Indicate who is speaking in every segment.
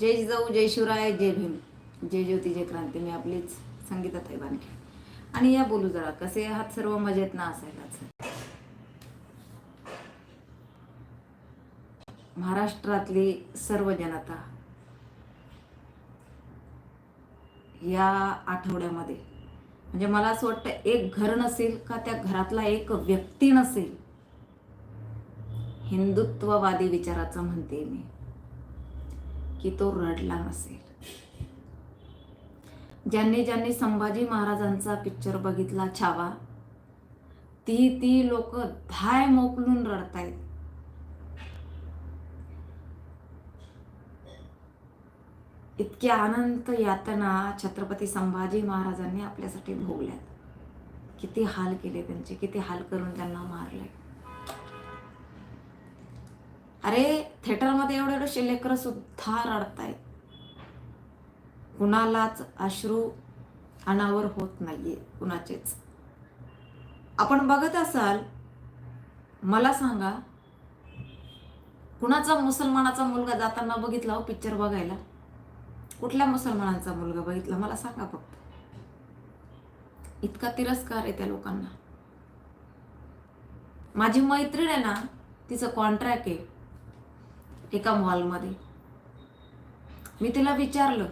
Speaker 1: जय जिजाऊ जय शिवराय जय भीम. जय ज्योती जय क्रांती. मी आपलीच संगीताताई बांधली आणि या बोलू जरा कसे आहात सर्व? मजेत ना? असायलाच महाराष्ट्रातली सर्व जनता या आठवड्यामध्ये म्हणजे मला असं वाटतं एक घर नसेल का त्या घरातला एक व्यक्ती नसेल? हिंदुत्ववादी विचाराचं म्हणते मी. की तो रडला नसेल. ज्यांनी ज्यांनी संभाजी महाराजांचा पिक्चर बघितला छावा ती ती लोक धाय मोकलून रडतायत. इतक्या अनंत यातना छत्रपती संभाजी महाराजांनी आपल्यासाठी भोगल्यात. किती हाल केले त्यांचे किती हाल करून त्यांना मारले अरे थिएटरमध्ये एवढे एवढे लेकरं सुद्धा रडतायत. कुणालाच अश्रू अनावर होत नाहीये कुणाचेच. आपण बघत असाल मला सांगा कुणाचा मुसलमानाचा मुलगा जाताना बघितला हो पिक्चर बघायला? कुठल्या मुसलमानांचा मुलगा बघितला? मला सांगा फक्त. इतका तिरस्कार आहे त्या लोकांना. माझी मैत्रीण आहे ना तिचं कॉन्ट्रॅक्ट आहे. एका मॉलमध्ये. मी तिला विचारलं.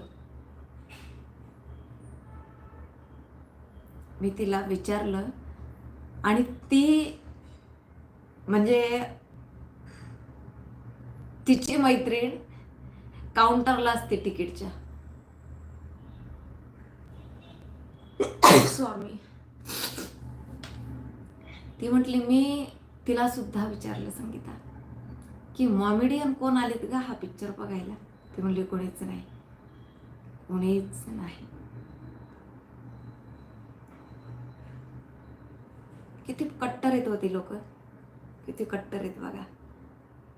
Speaker 1: मी तिला विचारलं आणि ती म्हणजे तिची मैत्रीण काउंटरला असते तिकीटच्या. स्वामी. ती म्हटली मी तिला सुद्धा विचारलं संगीता. की मॉमेडियन कोण आलेत का हा पिक्चर बघायला? ते म्हणले कोणीच नाही. कोणीच नाही. किती कट्टर आहेत होती लोक. किती कट्टर आहेत बघा.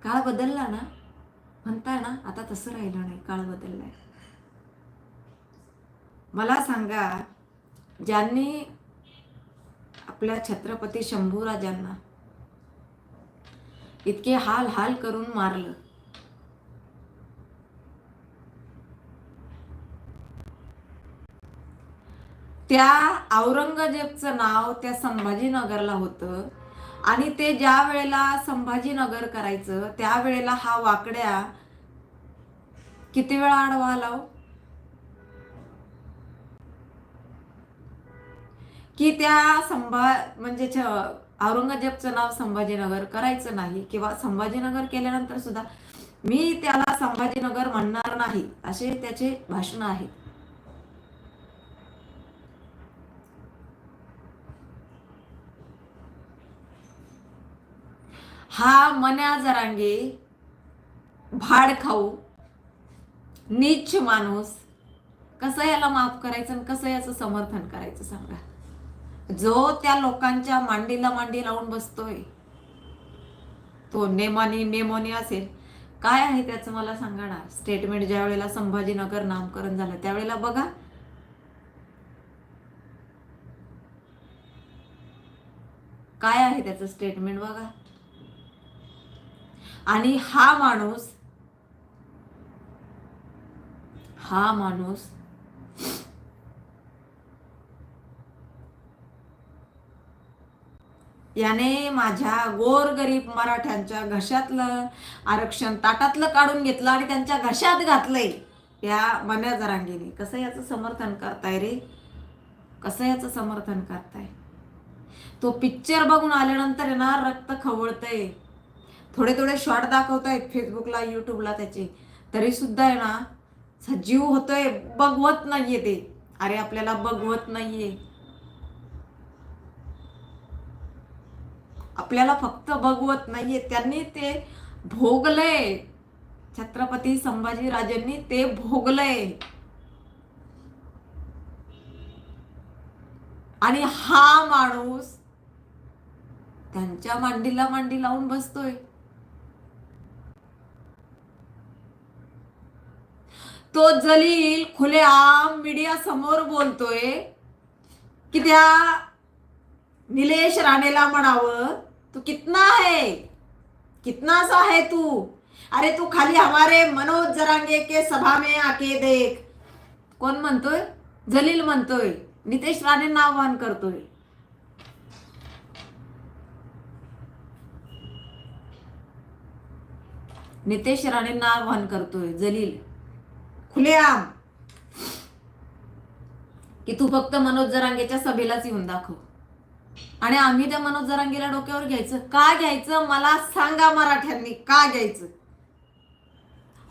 Speaker 1: काळ बदलला ना. म्हणताय ना आता तसं राहिलं नाही काळ बदललाय. मला सांगा ज्यांनी आपल्या छत्रपती शंभूराजांना इतके हाल हाल करून मारलं. त्या औरंगजेबचं नाव त्या संभाजीनगरला होतं आणि ते ज्या वेळेला संभाजीनगर करायचं त्यावेळेला हा वाकड्या किती वेळा आडवा आला हो? की त्या संभा म्हणजे औरंगजेबचं नाव संभाजीनगर करायचं नाही किंवा संभाजीनगर केल्यानंतर सुद्धा मी त्याला संभाजीनगर म्हणणार नाही असे त्याचे भाषण आहेत हा मन्या जरांगे भाड खाऊ नीच माणूस कसं याला माफ करायचं आणि कसं याचं समर्थन करायचं सांगा. जो त्या लोकांच्या मांडीला मांडी लावून बसतोय तो नेमानी नेमोनी असेल काय आहे त्याचं मला सांगा ना स्टेटमेंट ज्या वेळेला संभाजीनगर नामकरण झालं त्यावेळेला बघा. काय आहे त्याचं स्टेटमेंट बघा. आणि हा माणूस हा माणूस याने माझ्या गोरगरीब मराठ्यांच्या घशातलं आरक्षण ताटातलं काढून घेतलं आणि त्यांच्या घशात घातलंय या मन्या जरांगीने. कसं याचं समर्थन करताय रे? कसं याचं समर्थन करताय? तो पिक्चर बघून आल्यानंतर आहे ना रक्त खवळतंय. थोडे थोडे शॉर्ट दाखवतायत फेसबुकला युट्यूबला त्याचे. तरी सुद्धा आहे ना सजीव होतोय बघवत नाहीये ते. अरे आपल्याला बघवत नाहीये. आपल्याला फक्त बघवत नाहीये. त्यांनी ते भोगलंय छत्रपती संभाजीराजांनी ते भोगलंय आणि हा माणूस त्यांच्या मांडीला मांडी लावून बसतोय. तो जलील खुलेआम मीडिया समोर बोलतोय की त्या निलेश राणेला म्हणावं तू कितना आहे कितनासा आहे तू? अरे तू खाली हमारे मनोज जरांगे के सभा में आके देख। कोण म्हणतोय? जलील म्हणतोय. नितेश राणेंना आव्हान करतोय. नितेश राणेंना आव्हान करतोय. जलील. खुलेआम की तू फक्त मनोज जरांगेच्या सभेलाच येऊन दाखव. आणि आम्ही त्या मनोज जरांगीला डोक्यावर घ्यायचं. का घ्यायचं? मला सांगा मराठ्यांनी का घ्यायचं?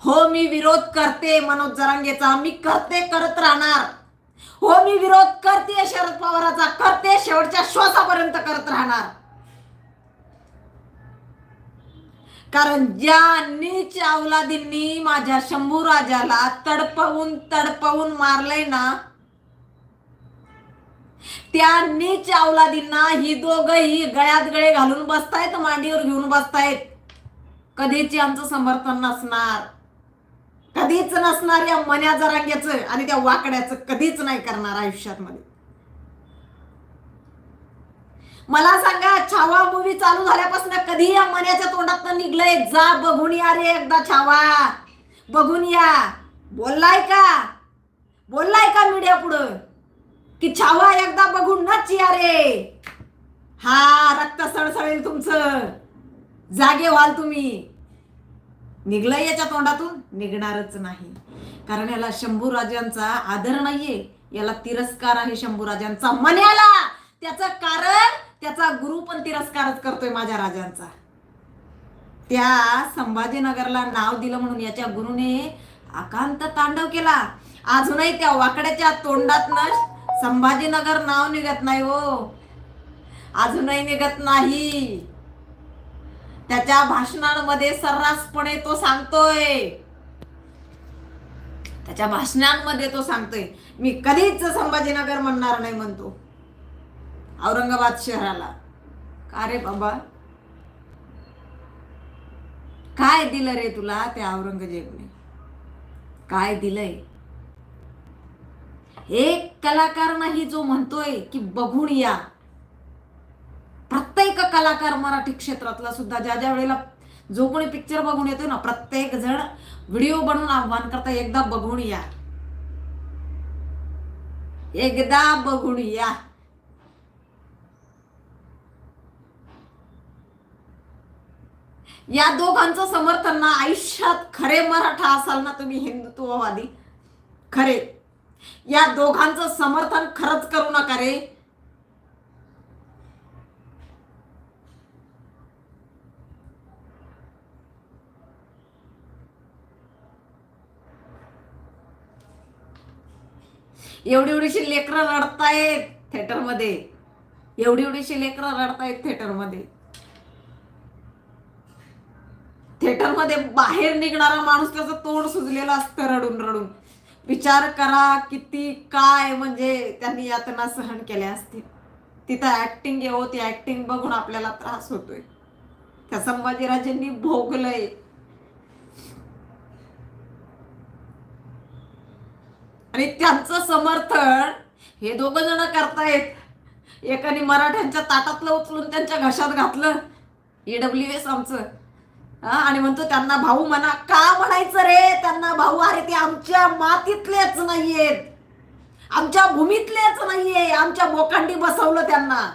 Speaker 1: हो मी विरोध करते मनोज जरांगेचा. मी करते करत राहणार. हो मी विरोध करते शरद पवाराचा. करते शेवटच्या श्वासापर्यंत करत राहणार. कारण ज्या नीच अवलादींनी माझ्या शंभू राजाला तडपवून तडपवून मारलंय ना त्या नीच अवलादींना ही दोघही गळ्यात गळे घालून बसतायत मांडीवर घेऊन बसतायत. कधीच आमचं समर्थन नसणार. कधीच नसणार या मन्या जरांग्याच आणि त्या वाकड्याचं. कधीच नाही करणार आयुष्यात मध्ये मला सांगा छावा मूवी चालू झाल्यापासून कधी या मन्याच्या तोंडात निघलंय? जा बघून या रे एकदा छावा. बघून या. बोललाय का? बोललाय का मीडिया पुढं? की छावा एकदा बघून नच या रे हा रक्त सळसळेल तुमचं. जागे व्हाल तुम्ही. निघलं याच्या तोंडातून? निघणारच नाही. कारण याला शंभू राजांचा आदर नाहीये. याला तिरस्कार आहे शंभू राजांचा मन्याला त्याचं कारण त्याचा गुरु पण तिरस्कारच करतोय माझ्या राजांचा. त्या संभाजीनगरला नाव दिलं म्हणून याच्या गुरुने आकांत तांडव केला. अजूनही त्या वाकड्याच्या तोंडातनं संभाजीनगर नाव निघत नाही हो. अजूनही निघत नाही. त्याच्या भाषणांमध्ये सर्रासपणे तो सांगतोय. त्याच्या भाषणांमध्ये तो सांगतोय. मी कधीच संभाजीनगर म्हणणार नाही म्हणतो. औरंगाबाद शहराला. का रे बाबा? काय दिलं रे तुला त्या औरंगजेबने? काय दिलंय? एक कलाकार नाही जो म्हणतोय की बघून या. प्रत्येक कलाकार मराठी क्षेत्रातला सुद्धा ज्या ज्या वेळेला जो कोणी पिक्चर बघून येतोय ना प्रत्येक जण व्हिडिओ बनवून आव्हान करता एकदा बघून या. एकदा बघून या. या दोघांचं समर्थन ना आयुष्यात खरे मराठा असाल ना तुम्ही हिंदुत्ववादी. खरे. या दोघांचं समर्थन खरंच करू नका रे. एवढी एवढीशी लेकरं रडतायत थिएटरमध्ये. एवढी एवढीशी लेकरं रडतायत थिएटरमध्ये. थिएटरमध्ये बाहेर निघणारा माणूस त्याचं तोंड सुजलेलं असतं रडून रडून. विचार करा किती काय म्हणजे त्यांनी यातना सहन केल्या असतील. तिथं ऍक्टिंग येऊ ती ऍक्टिंग बघून आपल्याला त्रास होतोय. त्या संभाजीराजेंनी भोगलंय. आणि त्यांचं समर्थन हे दोघ जण करतायत. एकाने मराठ्यांच्या ताटातलं उचलून त्यांच्या घशात घातलं. ईडब्ल्यू एस आमचं. आणि म्हणतो त्यांना भाऊ म्हणा. का म्हणायचं रे? त्यांना भाऊ अरे ते आमच्या मातीतलेच नाहीयेत. आमच्या भूमीतलेच नाहीये. आमच्या बोकांडी बसवलं त्यांना.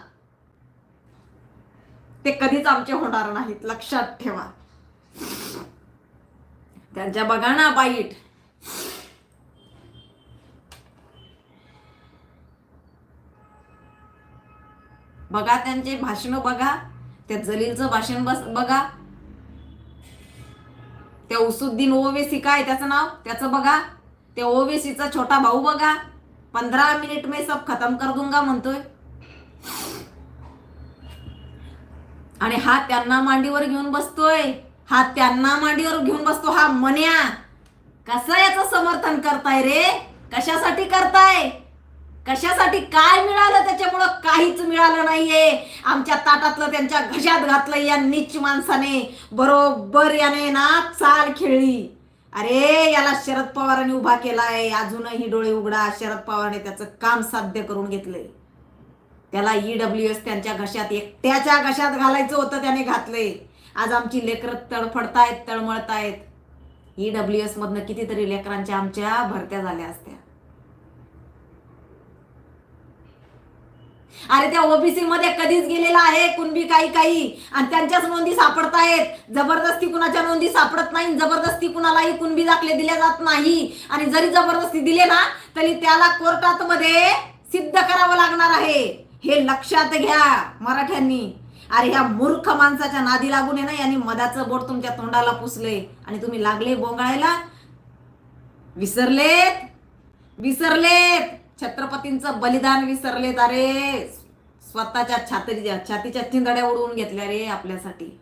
Speaker 1: ते कधीच आमचे होणार नाहीत. लक्षात ठेवा. त्यांच्या बघा ना बाईट बघा त्यांचे भाषण बघा. त्या जलीलचं भाषण बस बघा. त्या उसुद्दीन ओवेसी काय त्याचं नाव? त्याचं बघा. त्या ओवेसीचा छोटा भाऊ बघा. पंधरा मिनिट में सब खतम कर दूंगा म्हणतोय. आणि हा त्यांना मांडीवर घेऊन बसतोय. हा त्यांना मांडीवर घेऊन बसतो हा मन्या. कसं याचं समर्थन करताय रे? कशासाठी करताय? कशासाठी काय मिळालं त्याच्यामुळं काहीच मिळालं नाहीये? आमच्या ताटातलं त्यांच्या घशात घातलं या नीच माणसाने. बरोबर याने ना चाल खेळली. अरे याला शरद पवारांनी उभा केलाय. अजूनही डोळे उघडा. शरद पवारने त्याचं काम साध्य करून घेतलंय. त्याला ईडब्ल्यू एस त्यांच्या घशात एकट्याच्या घशात घालायचं होतं त्याने घातलंय. आज आमची लेकरं तडफडतायत तळमळतायत. ई डब्ल्यू एस मधनं कितीतरी लेकरांच्या आमच्या भरत्या झाल्या असत्या. अरे त्या ओबीसी मध्ये कधीच गेलेला आहे कुणबी काही काही. आणि त्यांच्याच नोंदी सापडतायत. जबरदस्ती कुणाच्या नोंदी सापडत नाही जबरदस्ती कुणालाही कुणबी दाखले दिले जात नाही. आणि जरी जबरदस्ती दिले ना तरी त्याला कोर्टात मध्ये सिद्ध करावं लागणार आहे. हे लक्षात घ्या मराठ्यांनी. अरे ह्या मूर्ख माणसाच्या नादी लागून आहे ना यांनी मधाचं बोट तुमच्या तोंडाला पुसले. आणि तुम्ही लागले बोंगाळायला. विसरलेत. विसरलेत. छत्रपतींचं बलिदान विसरलेत अरे स्वतःच्या छातीच्या छातीच्या चिंदड्या उडवून घेतल्या रे आपल्यासाठी.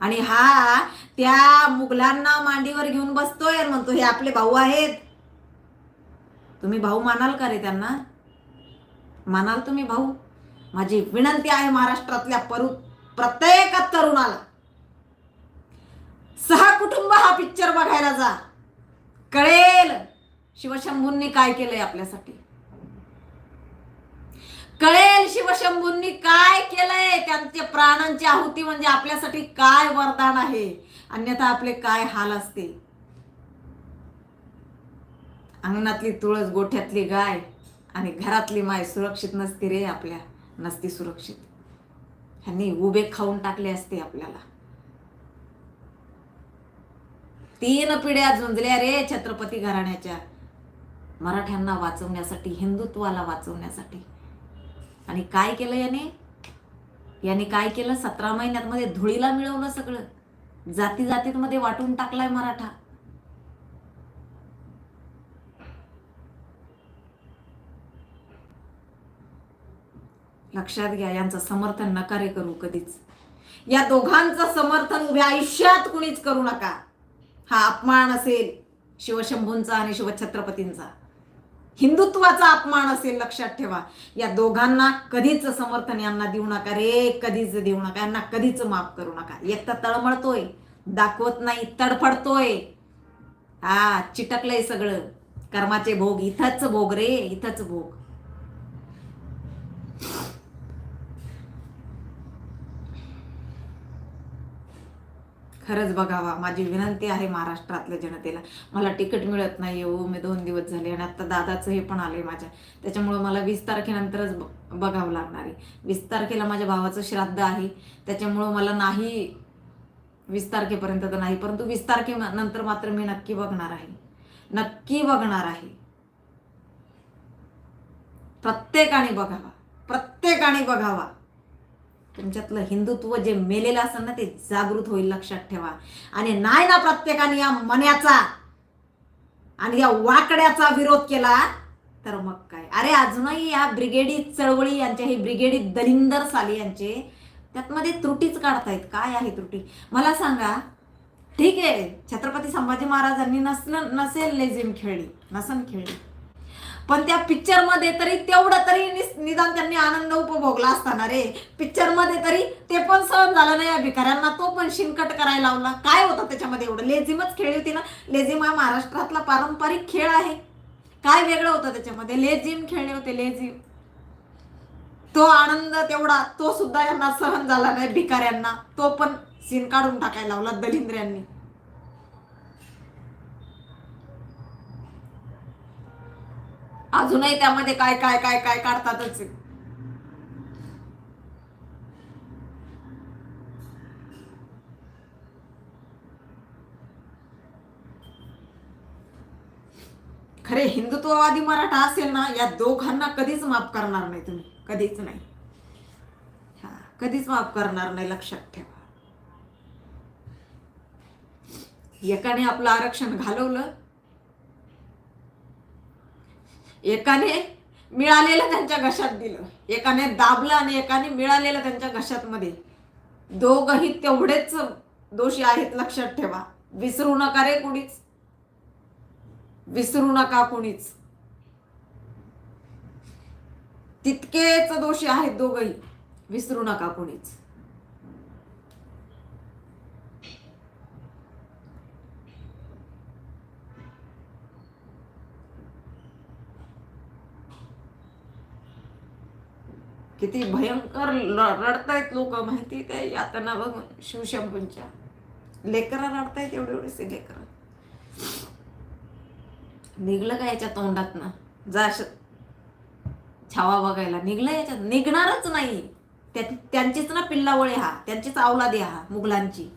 Speaker 1: आणि हा त्या मुघलांना मांडीवर घेऊन बसतोय म्हणतो हे आपले भाऊ आहेत. तुम्ही भाऊ मानाल का रे त्यांना? मानाल तुम्ही भाऊ? माझी विनंती आहे महाराष्ट्रातल्या परू प्रत्येक तरुणाला. सहा कुटुंब हा पिक्चर बघायला जा. कळेल. शिवशंभूंनी काय केलंय आपल्यासाठी? कळेल शिवशंभूंनी काय केलंय? त्यांच्या प्राणांची आहुती म्हणजे आपल्यासाठी काय वरदान आहे? अन्यथा आपले काय हाल असते अंगणातली तुळस गोठ्यातली गाय आणि घरातली माय सुरक्षित नसती रे आपल्या. नसती सुरक्षित. ह्यांनी उभे खाऊन टाकले असते आपल्याला. तीन पिढ्या झुंजल्या रे छत्रपती घराण्याच्या. मराठ्यांना वाचवण्यासाठी हिंदुत्वाला वाचवण्यासाठी. आणि काय केलं याने? याने काय केलं? सतरा महिन्यात मध्ये धुळीला मिळवलं सगळं. जाती जातीत मध्ये वाटून टाकलाय मराठा. लक्षात घ्या यांचं समर्थन नकारे करू कधीच. या दोघांचं समर्थन उभ्या आयुष्यात कुणीच करू नका. हा अपमान असेल शिवशंभूंचा आणि शिवछत्रपतींचा. हिंदुत्वाचा अपमान असेल लक्षात ठेवा. या दोघांना कधीच समर्थन यांना देऊ नका रे कधीच देऊ नका यांना कधीच माफ करू नका. एक तर तळमळतोय दाखवत नाही तडफडतोय. हा चिटकलंय सगळं. कर्माचे भोग इथंच भोग रे इथंच भोग. खरंच बघावा. माझी विनंती आहे महाराष्ट्रातल्या जनतेला. मला तिकीट मिळत नाही हो. मी दोन दिवस झाले आणि आता दादाचं हे पण आलंय माझ्या. त्याच्यामुळं मला वीस तारखेनंतरच ब- बघावं लागणार आहे. वीस तारखेला माझ्या भावाचं श्राद्ध आहे. त्याच्यामुळं मला नाही वीस तारखेपर्यंत तर नाही परंतु वीस तारखे नंतर मात्र मी नक्की बघणार आहे. नक्की बघणार आहे. प्रत्येकाने बघावा. प्रत्येकाने बघावा. तुमच्यातलं हिंदुत्व जे मेलेलं असेल ना ते जागृत होईल लक्षात ठेवा. आणि नाही ना प्रत्येकाने या मन्याचा आणि या वाकड्याचा विरोध केला तर मग काय? अरे अजूनही या ब्रिगेडी चळवळी यांच्या हे ब्रिगेडी दलिंदर साली यांचे त्यातमध्ये त्रुटीच काढतायत. काय आहे त्रुटी? मला सांगा ठीक आहे छत्रपती संभाजी महाराजांनी नसलं नसेल लेझिम खेळली नसन खेळली पण त्या पिक्चरमध्ये तरी तेवढं तरी निस- निदान त्यांनी आनंद उपभोगला असताना रे. पिक्चरमध्ये तरी ते पण सहन झालं नाही या भिकाऱ्यांना तो पण शिनकट करायला लावला. काय होतं त्याच्यामध्ये एवढं? लेझिमच खेळली होती ना. लेझिम हा महाराष्ट्रातला पारंपरिक खेळ आहे. काय वेगळं होतं त्याच्यामध्ये? लेझिम खेळले होते लेझिम. तो आनंद तेवढा तो सुद्धा यांना सहन झाला नाही भिकाऱ्यांना. तो पण सीन काढून टाकायला लावला दलिंद्र्यांनी अजूनही त्यामध्ये काय काय काय काय काढतातच खरे हिंदुत्ववादी मराठा असेल ना या दोघांना कधीच माफ करणार नाही तुम्ही. कधीच नाही. हा कधीच माफ करणार नाही लक्षात ठेवा. एकाने आपलं आरक्षण घालवलं एकाने मिळालेलं त्यांच्या घशात दिलं. एकाने दाबलं आणि एकाने मिळालेलं त्यांच्या घशात मध्ये दोघही तेवढेच दोषी आहेत लक्षात ठेवा. विसरू नका रे कुणीच. विसरू नका कुणीच. तितकेच दोषी आहेत दोघही. विसरू नका कुणीच. किती भयंकर रडतायत लोक माहिती काय? यातना बघून शिवशंभूंच्या लेकरं रडतायत एवढे एवढेसे लेकरं. निघलं का याच्या तोंडात ना जा छावा बघायला. निघलं याच्यात? निघणारच नाही. त्यांचीच ना पिल्लावळी हा. त्यांचीच अवलादी हा मुघलांची.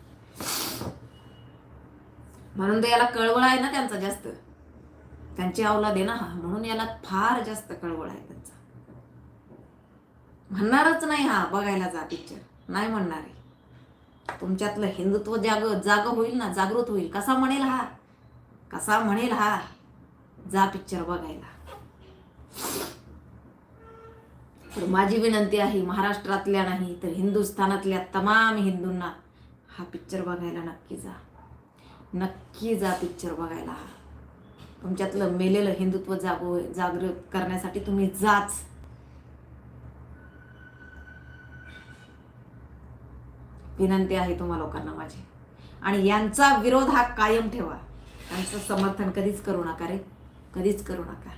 Speaker 1: म्हणून तर याला कळवळ आहे ना त्यांचा जास्त. त्यांची अवलाद आहे ना हा. म्हणून याला फार जास्त कळवळ आहे त्यांचा. म्हणणारच नाही हा बघायला जा पिक्चर नाही म्हणणार आहे. तुमच्यातलं हिंदुत्व जाग जाग होईल ना जागृत होईल. कसा म्हणेल हा? कसा म्हणेल हा? जा पिक्चर बघायला. तर माझी विनंती आहे महाराष्ट्रातल्या नाही तर हिंदुस्थानातल्या तमाम हिंदूंना हा पिक्चर बघायला नक्की जा. नक्की जा पिक्चर बघायला हा. तुमच्यातलं मेलेलं हिंदुत्व जागो जागृत करण्यासाठी तुम्ही जाच. विनंती आहे तुम्हा लोकांना माझी. आणि यांचा विरोध हा कायम ठेवा. यांचं समर्थन कधीच करू नका रे. कधीच करू नका.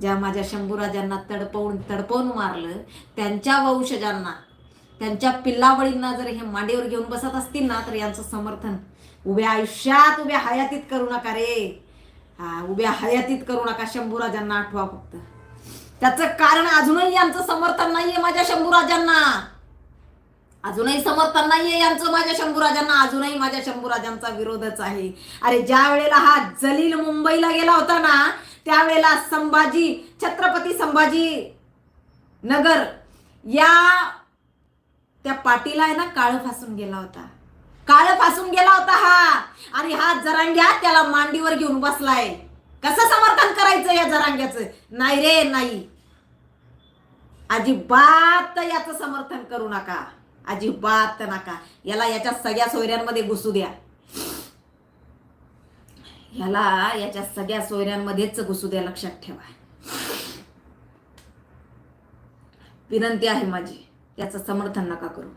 Speaker 1: ज्या माझ्या शंभूराजांना तडपवून तडपवून मारलं त्यांच्या वंशजांना त्यांच्या पिल्लावळींना जर हे मांडीवर घेऊन बसत असतील ना तर यांचं समर्थन उभ्या आयुष्यात उभ्या हयातीत करू नका रे. हा उभ्या हयातीत करू नका शंभूराजांना आठवा फक्त. त्याचं कारण अजूनही यांचं समर्थन नाहीये माझ्या शंभूराजांना. अजूनही समर्थन नाहीये यांचं माझ्या शंभूराजांना अजूनही माझ्या शंभूराजांचा विरोधच आहे. अरे ज्या वेळेला हा जलील मुंबईला गेला होता ना त्यावेळेला संभाजी छत्रपती संभाजी नगर या त्या पाटीला आहे ना काळ फासून गेला होता. काळ फासून गेला होता हा. आणि हा जरांग्या त्याला मांडीवर घेऊन बसलाय. कसं समर्थन करायचं या जरांग्याचं? नाही रे नाही. अजिबात याचं समर्थन करू नका. अजिबात नका. याला याच्या सगळ्या सोयऱ्यांमध्ये घुसू द्या. याला याच्या सगळ्या सोयऱ्यांमध्येच घुसू द्या लक्षात ठेवा. विनंती आहे माझी याचं समर्थन नका करू.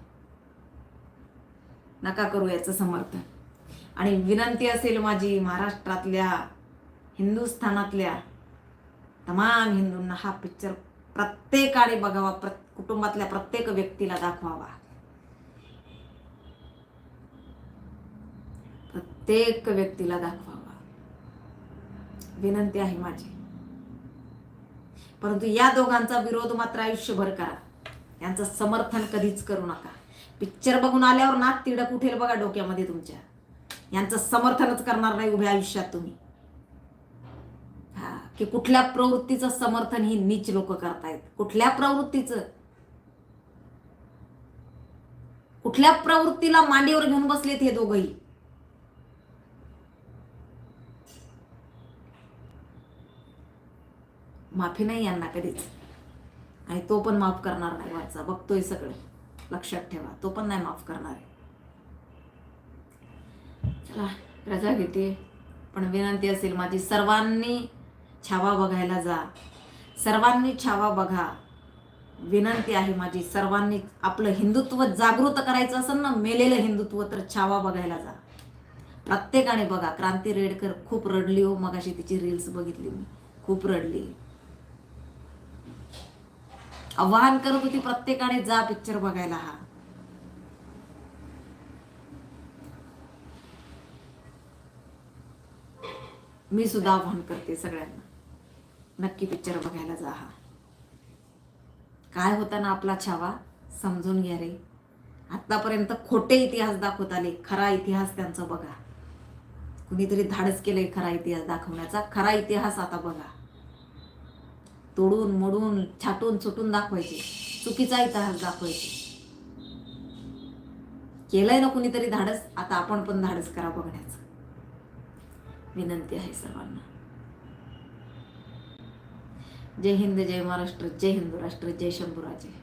Speaker 1: नका करू याचं समर्थन. आणि विनंती असेल माझी महाराष्ट्रातल्या हिंदुस्थानातल्या तमाम हिंदूंना हा पिक्चर प्रत्येकाने बघावा प्र कुटुंबातल्या प्रत्येक व्यक्तीला दाखवावा. प्रत्येक व्यक्तीला दाखवावा. विनंती आहे माझी. परंतु या दोघांचा विरोध मात्र आयुष्यभर करा. यांचं समर्थन कधीच करू नका. पिक्चर बघून आल्यावर नाक तिडक उठेल बघा डोक्यामध्ये तुमच्या. यांचं समर्थनच करणार नाही उभ्या आयुष्यात तुम्ही. हा की कुठल्या प्रवृत्तीचं समर्थन ही नीच लोक करतायत. कुठल्या प्रवृत्तीचं? कुठल्या प्रवृत्तीला मांडीवर घेऊन बसलेत हे दोघही? माफी नाही यांना कधीच. आणि तो पण माफ करणार नाही वाचा. बघतोय सगळं. लक्षात ठेवा. तो पण नाही माफ करणार आहे. चला रजा घेते. पण विनंती असेल माझी सर्वांनी छावा बघायला जा. सर्वांनी छावा बघा. विनंती आहे माझी सर्वांनी आपलं हिंदुत्व जागृत करायचं असेल ना मेलेलं हिंदुत्व तर छावा बघायला जा. प्रत्येकाने बघा. क्रांती रेडकर खूप रडली हो. मगाशी तिची रील्स बघितली मी. खूप रडली. आवाहन करत होती प्रत्येकाने जा पिक्चर बघायला. हा मी सुद्धा आवाहन करते सगळ्यांना. नक्की पिक्चर बघायला जा हा. काय होता ना आपला छावा समजून घ्या रे. आतापर्यंत खोटे इतिहास दाखवत आले. खरा इतिहास त्यांचा बघा. कुणीतरी धाडस केलंय खरा इतिहास दाखवण्याचा. खरा इतिहास आता बघा. तोडून मोडून छाटून सुटून दाखवायचे. चुकीचा इतिहास दाखवायचे. केलंय ना कुणीतरी धाडस आता आपण पण धाडस करा बघण्याचं. विनंती आहे सर्वांना. जय हिंद जय महाराष्ट्र जय हिंदू राष्ट्र जय शंभूराजे